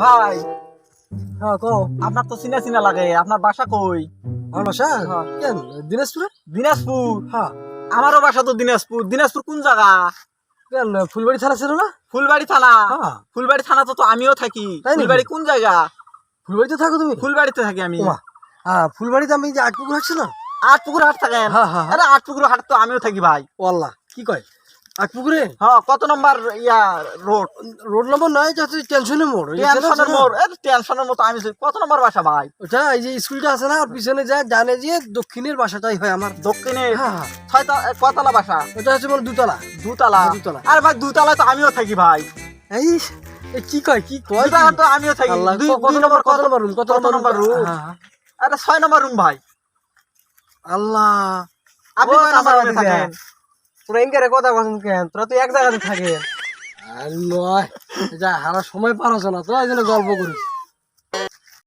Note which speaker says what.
Speaker 1: ভাই
Speaker 2: হ্যাঁ কো
Speaker 1: আপনার তো চিনা চিনা লাগে আপনার বাসা কই?
Speaker 2: আমার বাসা?
Speaker 1: হ্যাঁ।
Speaker 2: কেন? দিনাজপুরে?
Speaker 1: দিনাজপুর?
Speaker 2: হ্যাঁ।
Speaker 1: আমারও বাসা তো দিনাজপুর। দিনাজপুর কোন জায়গা?
Speaker 2: কেন? ফুলবাড়ি থানা ছিল না?
Speaker 1: ফুলবাড়ি থানা।
Speaker 2: হ্যাঁ।
Speaker 1: ফুলবাড়ি থানা তো তো আমিও থাকি। ফুলবাড়ি কোন জায়গা?
Speaker 2: ফুলবাড়িতে থাকো তুমি?
Speaker 1: ফুলবাড়িতে থাকি আমি।
Speaker 2: হ্যাঁ ফুলবাড়িতে আমি যে আট পুকুর হাঁটছি না
Speaker 1: আট পুকুর হাট থাকেন?
Speaker 2: হ্যাঁ
Speaker 1: আরে আট পুকুর হাট তো আমিও থাকি ভাই।
Speaker 2: ও কি কয়?
Speaker 1: হ্যাঁ কত নম্বর ইয়া রোড?
Speaker 2: রোড নম্বর নয় যাতে টেনশনের মোড়। ওই আছে না,
Speaker 1: টেনশনের মোড়। এ টেনশনের মতো আমি কত নম্বর বাসা ভাই?
Speaker 2: ওটা এই যে স্কুলটা আছে না পিছনে যায় ডানে যে দক্ষিণের বাসাটাই হয় আমার।
Speaker 1: দক্ষিণে
Speaker 2: হ্যাঁ হ্যাঁ।
Speaker 1: ছয়তলা কতলা বাসা?
Speaker 2: ওটা হচ্ছে দুতলা।
Speaker 1: দুতলা?
Speaker 2: হ্যাঁ, দুতলা।
Speaker 1: আর ভাই দুতলা তো আমিও থাকি ভাই।
Speaker 2: এই কি কয় কি কয়?
Speaker 1: তো আমিও থাকি।
Speaker 2: কত নম্বর কত নম্বর রুম কত
Speaker 1: নম্বর রুম
Speaker 2: হ্যাঁ, হ্যাঁ।
Speaker 1: আরে ছয় নম্বর রুম ভাই।
Speaker 2: আল্লাহ।
Speaker 1: আপনি কয় নম্বর রুমে থাকেন?
Speaker 2: তোরা কথা বলছেন কেন? তোরা তো এক জায়গাতে থাকে আর নয় যা, হারা সময় পার হচ্ছে না তো এই জন্য গল্প করিস।